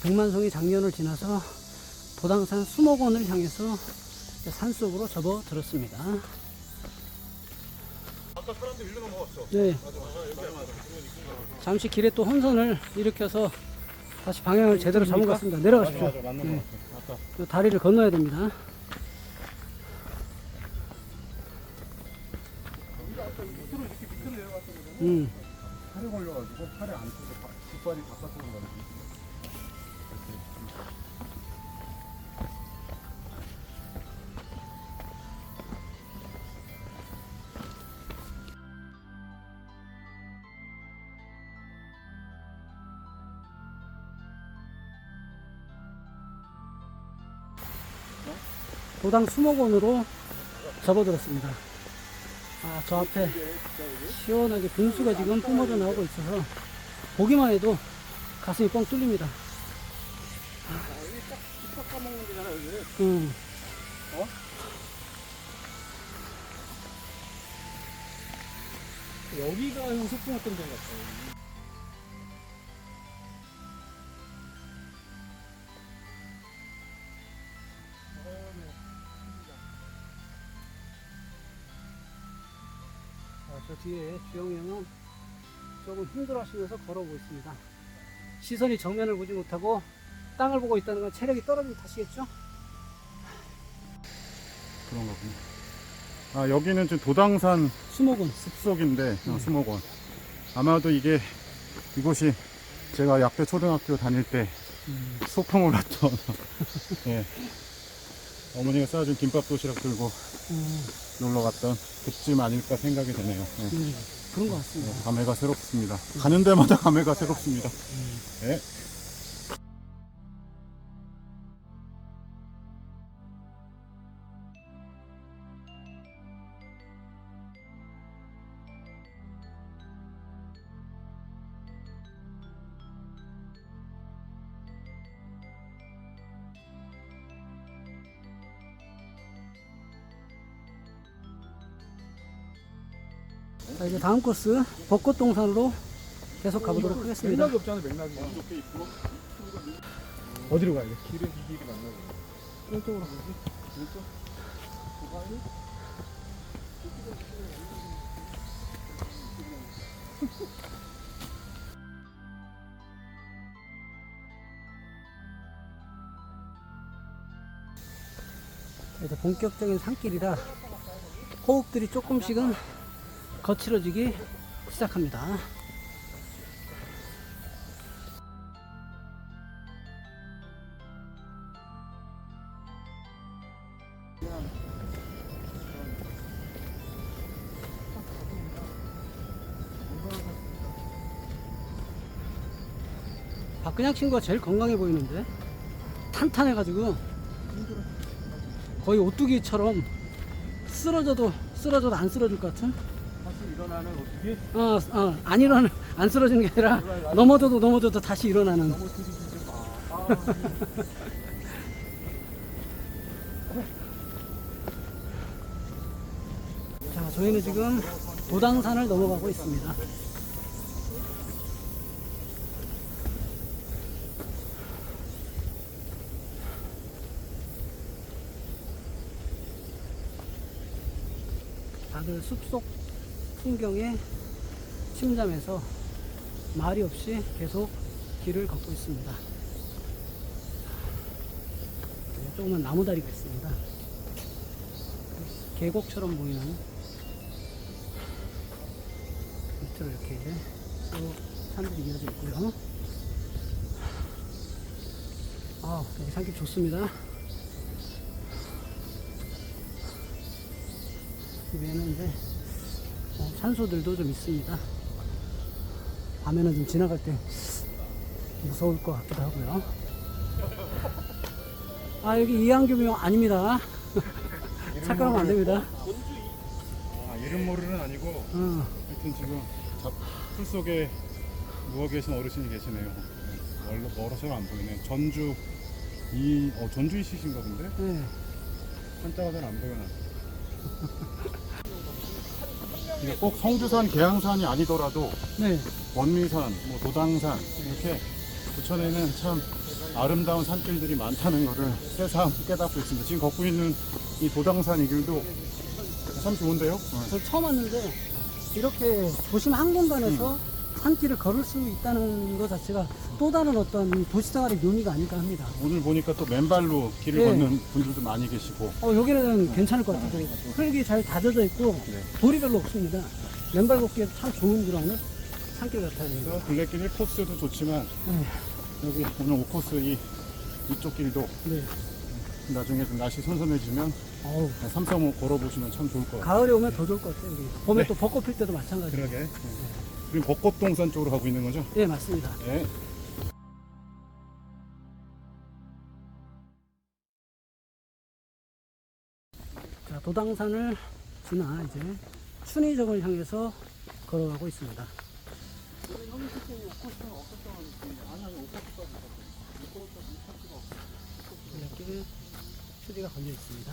백만송이 장년을 지나서 도당산 수목원을 향해서 산속으로 접어 들었습니다. 아까 사람들 일로 넘어갔어. 네. 잠시 길에 또 혼선을 일으켜서 다시 방향을 제대로 잡은 것 같습니다. 내려가십시오. 맞아, 맞는 네. 또 다리를 건너야 됩니다. 음, 팔에 걸려가지고 팔에 안 쓰고 바- 뒷발이 바깥으로 가는 거. 도당 수목원으로 접어들었습니다. 아, 저 앞에 시원하게 분수가 지금 뿜어져 나오고 있어서 보기만 해도 가슴이 뻥 뚫립니다. 음. 여기가 형 소풍 왔던 데 같아. 아, 저 뒤에 주영이 형은 조금 힘들어 하시면서 걸어오고 있습니다. 시선이 정면을 보지 못하고 땅을 보고 있다는 건 체력이 떨어진 탓이겠죠? 그런 거구나. 아 여기는 지금 도당산 수목원. 숲속인데 어, 수목원. 아마도 이게 이곳이 제가 약대 초등학교 다닐 때 음, 소풍을 왔던 예. 어머니가 싸준 김밥 도시락 들고 음, 놀러 갔던 그쯤 아닐까 생각이 되네요. 예. 음, 그런 것 같습니다. 감회가 새롭습니다. 가는 데마다 감회가 새롭습니다. 예. 자, 이제 다음 코스 벚꽃 동산으로 계속 가보도록 하겠습니다. 맥락이 없잖아, 맥락이. 어디로 가야 돼? 길은 이 길이 보네. 이쪽으로 가지? 이쪽? 이제 본격적인 산길이라 호흡들이 조금씩은 거칠어지기 시작합니다. 박근양 친구가 제일 건강해 보이는데 탄탄해가지고 거의 오뚜기처럼 쓰러져도 쓰러져도 안 쓰러질 것 같은 일어나는 어떻게? 어, 어, 안 일어나 안 쓰러지는 게 아니라 넘어져도 넘어져도 다시 일어나는 너무 들이키지 마. 아, 자 저희는 지금 도당산을 넘어가고 있습니다 다들 숲속 풍경에 침잠해서 말이 없이 계속 길을 걷고 있습니다 네, 조그만 나무다리가 있습니다 계곡처럼 보이는 밑으로 이렇게 쭉 산들이 이어져 있고요. 아, 여기 산길 좋습니다. 이 위에는 이제 어, 산소들도 좀 있습니다. 밤에는 좀 지나갈 때 무서울 것 같기도 하고요. 아, 여기 이항규명 아닙니다. 착각하면 안 됩니다. 아, 이름 모르는 아니고 어. 하여튼 지금 잡, 풀 속에 누워 계신 어르신이 계시네요. 네, 멀, 멀어서는 안 보이네. 전주 이 어, 전주 이시신가 본데 네. 한자가 잘 안 보여나. 이게 꼭 성주산, 계양산이 아니더라도 네. 원미산, 뭐 도당산 이렇게 부천에는 참 아름다운 산길들이 많다는 것을 새삼 깨닫고 있습니다. 지금 걷고 있는 이 도당산 이 길도 참 좋은데요? 어. 저 처음 왔는데 이렇게 도심 한 공간에서 음. 산길을 걸을 수 있다는 것 자체가 또 다른 어떤 도시생활의 묘미가 아닐까 합니다. 오늘 보니까 또 맨발로 길을 네. 걷는 분들도 많이 계시고 어, 여기는 괜찮을 것 같아요. 흙이 잘 다져져 있고 네. 돌이 별로 없습니다. 맨발 걷기에 참 좋은 그런 산길 같아요. 둘레길 1코스도 좋지만 네. 여기 오늘 5코스 이 이쪽 길도 네. 나중에 좀 날씨 선선해지면 어우, 3, 3, 5 걸어보시면 참 좋을 것 같아요. 가을에 오면 더 좋을 것 같아요. 여기. 봄에 네. 또 벚꽃 필 때도 마찬가지예요. 그러게. 그 리고 벚꽃동산 쪽으로 가고 있는 거죠? 예, 맞습니다. 네. 자, 도당산을 지나 이제 춘희정을 향해서 걸어가고 있습니다. 이렇게 휴지가 걸려 있습니다.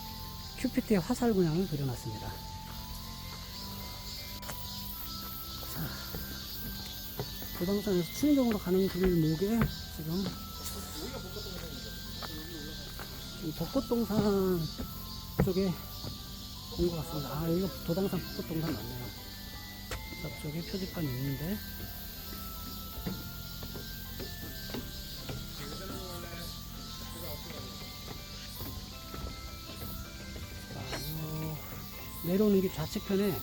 큐피트의 화살 모양을 그려놨습니다. 자, 도당산에서 춘희동으로 가는 길 목에 지금 지금 벚꽃동산 쪽에 온 것 같습니다. 아, 여기가 도당산 벚꽃동산 맞네요. 저쪽에 표지판이 있는데 내려오는 길 좌측편에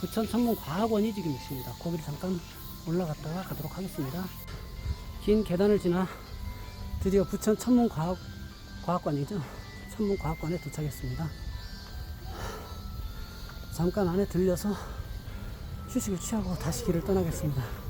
부천 천문 과학원이 지금 있습니다. 거기를 잠깐 올라갔다가 가도록 하겠습니다. 긴 계단을 지나 드디어 부천 천문 과학 과학관이죠. 천문 과학관에 도착했습니다. 잠깐 안에 들려서 휴식을 취하고 다시 길을 떠나겠습니다.